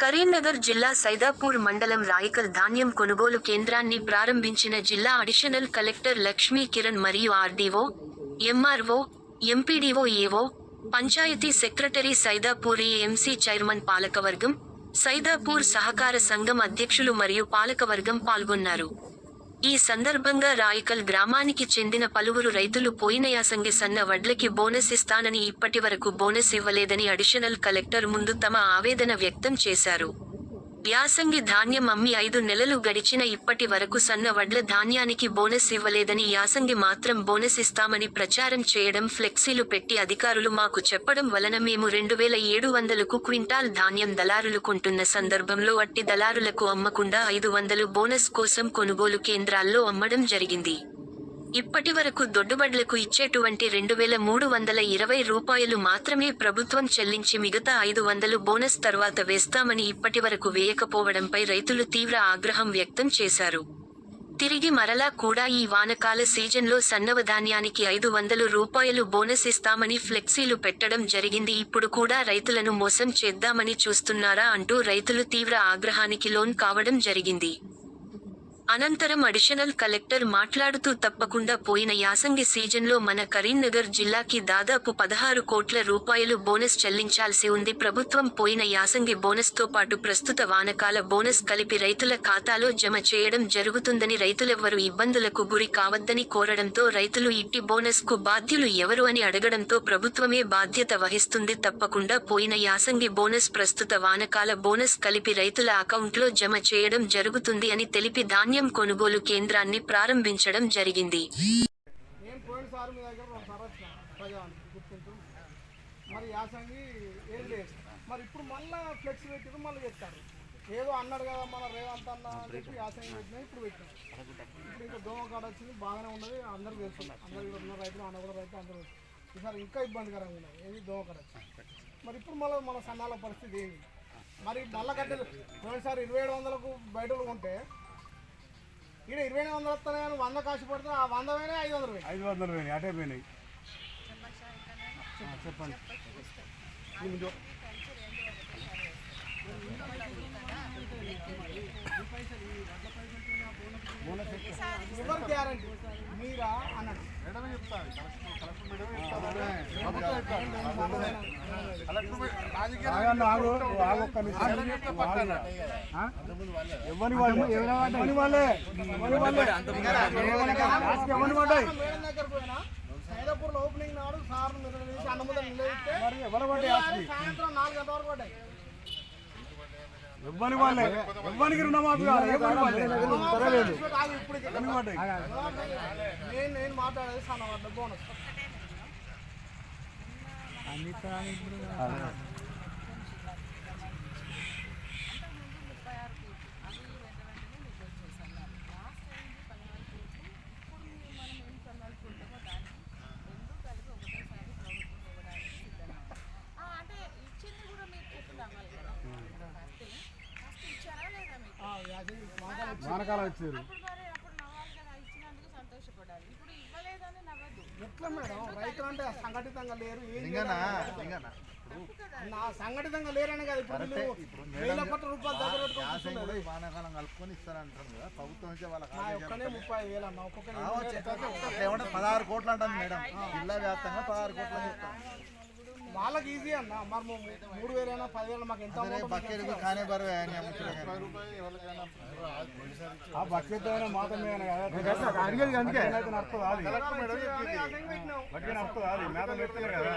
కరీంనగర్ జిల్లా సైదాపూర్ మండలం రాయికల్ ధాన్యం కొనుగోలు కేంద్రాన్ని ప్రారంభించిన జిల్లా అడిషనల్ కలెక్టర్ లక్ష్మీ కిరణ్ మరియు RDO MRO MPDO AO panchayat secretary Saidapur AMC chairman పాలకవర్గం సైదాపూర్ సహకార సంఘం అధ్యక్షులు మరియు పాలకవర్గం పాల్గొన్నారు. ఈ సందర్భంగా రాయికల్ గ్రామానికి చెందిన పలువురు రైతులు పోయిన యాసంగి సన్న వడ్లకి బోనస్ ఇస్తానని ఇప్పటి వరకు బోనస్ ఇవ్వలేదని అడిషనల్ కలెక్టర్ ముందు తమ ఆవేదన వ్యక్తం చేశారు. యాసంగి ధాన్యం అమ్మి ఐదు నెలలు గడిచిన ఇప్పటి వరకు సన్న వడ్ల ధాన్యానికి బోనస్ ఇవ్వలేదని యాసంగి మాత్రం బోనస్ ఇస్తామని ప్రచారం చేయడం ఫ్లెక్సీలు పెట్టి అధికారులు మాకు చెప్పడం వలన మేము రెండు వేల ఏడు వందలకు క్వింటాల్ ధాన్యం దళారులు కొంటున్న సందర్భంలో అట్టి దళారులకు అమ్మకుండా ఐదు వందలు బోనస్ కోసం కొనుగోలు కేంద్రాల్లో అమ్మడం జరిగింది. ఇప్పటి వరకు దొడ్డుబండ్లకు ఇచ్చేటువంటి రెండు వేల మూడు వందల ఇరవై రూపాయలు మాత్రమే ప్రభుత్వం చెల్లించి మిగతా ఐదు వందలు బోనస్ తర్వాత వేస్తామని ఇప్పటి వరకు వేయకపోవడంపై రైతులు తీవ్ర ఆగ్రహం వ్యక్తం చేశారు. తిరిగి మరలా కూడా ఈ వానకాల సీజన్లో సన్నవ ధాన్యానికి ఐదు వందలు రూపాయలు బోనస్ ఇస్తామని ఫ్లెక్సీలు పెట్టడం జరిగింది. ఇప్పుడు కూడా రైతులను మోసం చేద్దామని చూస్తున్నారా అంటూ రైతులు తీవ్ర ఆగ్రహానికి లోన్ కావడం జరిగింది. అనంతరం అడిషనల్ కలెక్టర్ మాట్లాడుతూ తప్పకుండా పోయిన యాసంగి సీజన్లో మన కరీంనగర్ జిల్లాకి దాదాపు పదహారు కోట్ల రూపాయలు బోనస్ చెల్లించాల్సి ఉంది. ప్రభుత్వం పోయిన యాసంగి బోనస్తో పాటు ప్రస్తుత వానకాల బోనస్ కలిపి రైతుల ఖాతాలో జమ చేయడం జరుగుతుందని రైతులెవ్వరూ ఇబ్బందులకు గురి కావద్దని కోరడంతో రైతులు ఇట్టి బోనస్కు బాధ్యులు ఎవరు అని అడగడంతో ప్రభుత్వమే బాధ్యత వహిస్తుంది. తప్పకుండా పోయిన యాసంగి బోనస్ ప్రస్తుత వానకాల బోనస్ కలిపి రైతుల అకౌంట్లో జమ చేయడం జరుగుతుంది అని తెలిపి ధాన్యం కొనుగోలు కేంద్రాన్ని ప్రారంభించడం జరిగింది. నేను ప్రజానికి మరి యాసంగి ఏం లేదు. మరి ఇప్పుడు మళ్ళీ ఫ్లెక్స్ పెట్టారు మళ్ళీ పెట్టారు. ఏదో అన్నాడు కదా మన రేవంత్ అన్న అని చెప్పి యాసంగి పెట్టినా ఇప్పుడు పెట్టాం ఇప్పుడు ఇంకా దోమ కాడ వచ్చింది బాగానే ఉన్నది అందరూ తెలుస్తుంది అందరు ఇక్కడ ఉన్న రైతులు అన్న కూడా రైతులు అందరూ ఈసారి ఇంకా ఇబ్బందికరంగా ఉన్నాయి ఏది దోమ కాడ మరి ఇప్పుడు మళ్ళీ మన సన్నాల పరిస్థితి ఏమి మరి నల్లగడ్డలు కట్టెలు పోయినసారి ఇరవై ఏడు వందలకు బయటలు ఉంటే ఇక్కడ ఇరవై ఎనిమిది వందలు వస్తున్నాయి కానీ వంద కాసు పడితే ఆ వంద పోయినాయి ఐదు వందలు పోయినాయి. ఐదు వందలు పోయినాయి అటే పోయినాయి. చెప్పండి ఎవరు గ్యారంటీ? మీరా? అన్నాడు ఒక్క నిమిషం. ఆగు. ఆ? ఎవరి వాళ్ళే? ఎవరి వాళ్ళే? ఎవరి వాళ్ళే? లాస్ట్కి ఎవరి పడ్డాయి మేడం దగ్గర పోయినా సైదాపూర్లో ఓపెనింగ్ నాడు సార్ నిర్వహించి అన్నముద నిలబెడితే మరి ఎవరి పడ్డాయి లాస్ట్కి సాయంత్రం నాలుగు గంటల వరకు పడ్డాయి ఎవరి వాళ్ళే? ఎవరికి రుణమాఫీ కావాలి ఇప్పుడు నేను నేను మాట్లాడేది సన్న పడ్డ బోనస్ ఆ, అంటే ఇచ్చింది కూడా మీరు చెప్తున్నాం కదా ఫస్ట్ ఫస్ట్ ఇచ్చారా లేదా మీకు ఆ, యాసంగి మాట్లాడ వానకాలం వచ్చారు అప్పుడు మరి అప్పుడు నవ్వాలి కదా ఇచ్చినందుకు సంతోషపడాలి ఇప్పుడు ఇవ్వలేదని నవ్వద్దు ఎట్లా మేడం? రైతులు అంటే సంఘటితంగా లేరు నా సంఘటితంగా లేరనే కదా ఇప్పుడు కరెక్టే. నువ్వు ఇప్పుడు వేల మేడం కోట్ల రూపాయలు దగ్గర వానాకాలం కలుపుకొని ఇస్తారంటారు కదా ప్రభుత్వం నుంచి వాళ్ళకి నా ఆదేశాలు ఒక్కనే ముప్పై వేలు అన్న ఒక్కొక్క పదహారు కోట్లు అంటుంది మేడం. జిల్లా వ్యాప్తంగా పదహారు కోట్లు వాళ్ళకి ఈజీ అన్న మరి మూడు వేలైనా పదివేలు మాకు ఎంత కానే బరువే. ఆ అయినా మాత్రం అడిగేది అందుకే. నడుస్తుంది అది బకెట్ నడుస్తుంది అది మేత పెడతలే కదా.